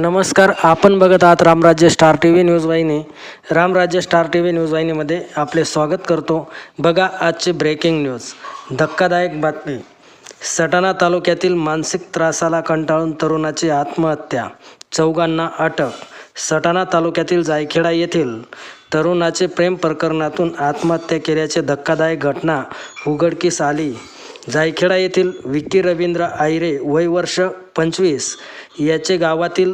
नमस्कार आपण बघत आहात Ramrajya star T V news वाहिनी. Ramrajya star T V news वाहिनीमध्ये आपले स्वागत करतो. बघा आजची ब्रेकिंग न्यूज धक्कादायक बातमी. सटाणा तालुक्यातील मानसिक त्रासाला कंटाळून तरुणाची आत्महत्या. चौघांना अटक. सटाणा तालुक्यातील जायखेडा येथील तरुणाचे प्रेम प्रकरणातून आत्महत्या केल्याचे धक्कादायक घटना उघडकीस आली. जायखेडा येथील विक्की रवींद्र आयरे वय वर्ष पंचवीस याचे गावातील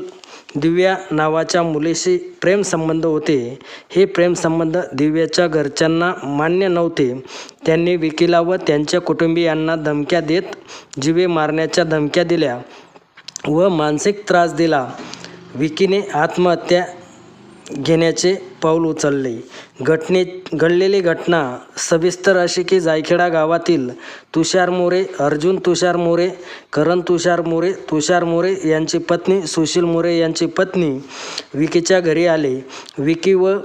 दिव्या नावाच्या मुलीशी प्रेमसंबंध होते. हे प्रेमसंबंध दिव्याच्या घरच्यांना मान्य नव्हते. त्यांनी विकीला व त्यांच्या कुटुंबियांना धमक्या देत जीवे मारण्याच्या धमक्या दिल्या व मानसिक त्रास दिला. विकीने आत्महत्या घेण्याचे पाऊल उचलले. घटनेत घडलेली घटना सविस्तर अशी की जायखेडा गावातील तुषार मोरे अर्जुन तुषार मोरे करण तुषार मोरे तुषार मोरे यांची पत्नी सुशील मोरे यांची पत्नी विकीच्या घरी आले. विकी व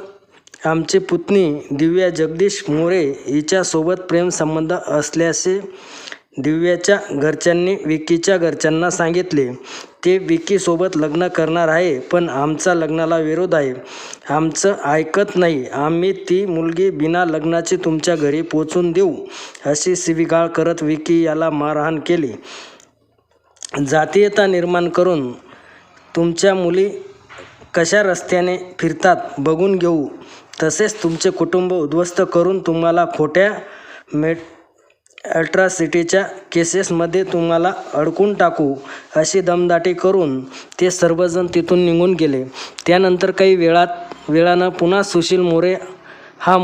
आमची पुतणी दिव्या जगदीश मोरे हिच्यासोबत प्रेमसंबंध असल्याचे दिव्याच्या घरच्यांनी विकीच्या घरच्यांना सांगितले ते विकीसोबत लग्न करणार आहे पण आमचा लग्नाला विरोध आहे. आमचं ऐकत नाही. आम्ही ती मुलगी बिना लग्नाची तुमच्या घरी पोचून देऊ अशी शिवीगाळ करत विकी याला मारहाण केली. जातीयता निर्माण करून तुमच्या मुली कशा रस्त्याने फिरतात बघून घेऊ. तसेच तुमचे कुटुंब उद्ध्वस्त करून तुम्हाला खोट्या मेट ॲट्रॉसिटीच्या केसेसमध्ये तुम्हाला अडकून टाकू अशी दमदाटी करून ते सर्वजण तिथून निघून गेले. त्यानंतर काही वेळात वेळानं पुन्हा सुशील मोरे हा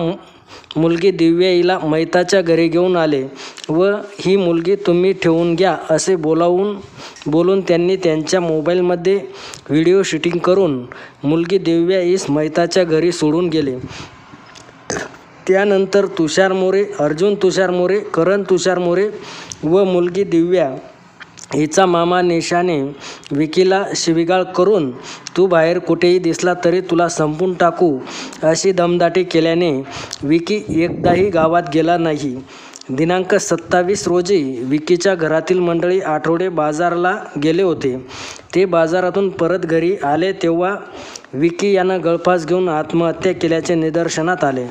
मुलगी दिव्या हिला मैताच्या घरी घेऊन आले व ही मुलगी तुम्ही ठेवून घ्या असे बोलावून बोलून त्यांनी त्यांच्या मोबाईलमध्ये व्हिडिओ शूटिंग करून मुलगी दिव्या हीस मैताच्या घरी सोडून गेले. त्यानंतर तुषार मोरे अर्जुन तुषार मोरे करण तुषार मोरे व मुलगी दिव्या हिचा मामा नेशाने विकीला शिविगाळ करून तू बाहेर कुठेही दिसला तरी तुला संपून टाकू अशी दमदाटी केल्याने विकी एकदाही गावात गेला नाही. दिनांक सत्तावीस रोजी विकीच्या घरातील मंडळी आठवडे बाजारला गेले होते. ते बाजारातून परत घरी आले तेव्हा विकी यानं गळफास घेऊन आत्महत्या केल्याचे निदर्शनात आले.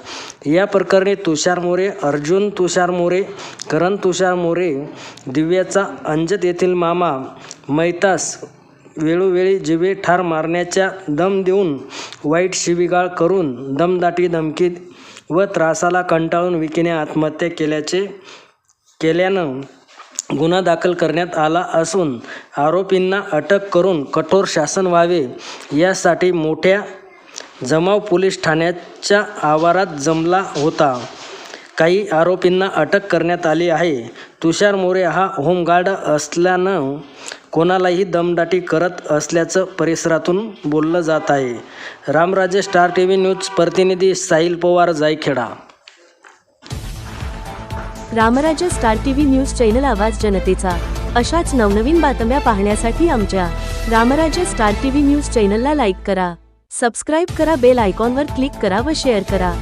या प्रकरणी तुषार मोरे अर्जुन तुषार मोरे करण तुषार मोरे दिव्याचा अंजत येथील मामा मैतास वेळोवेळी जिवे ठार मारण्याच्या दम देऊन वाईट शिवीगाळ करून दमदाटी धमकी व त्रासाला कंटाळून विकीने आत्महत्या केल्याचे केल्यानं गुन्हा दाखल करण्यात आला असून आरोपींना अटक करून कठोर शासन व्हावे यासाठी मोठ्या जमाव पोलीस ठाण्याच्या आवारात जमला होता. काही आरोपींना अटक करण्यात आली आहे. तुषार मोरे हा होमगार्ड असल्यानं कोणालाही दमदाटी करत असल्याचं परिसरातून बोललं जात आहे. Ramraje star T V news प्रतिनिधी Sahil Pawar Jaykheda. Ramrajya star T V news channel आवाज जनतेचा. अशाच नवनवीन बातम्या पाहण्यासाठी आमच्या Ramrajya star T V news चॅनलला लाईक करा. सबस्क्राईब करा बेल आयकॉनवर क्लिक करा व शेअर करा.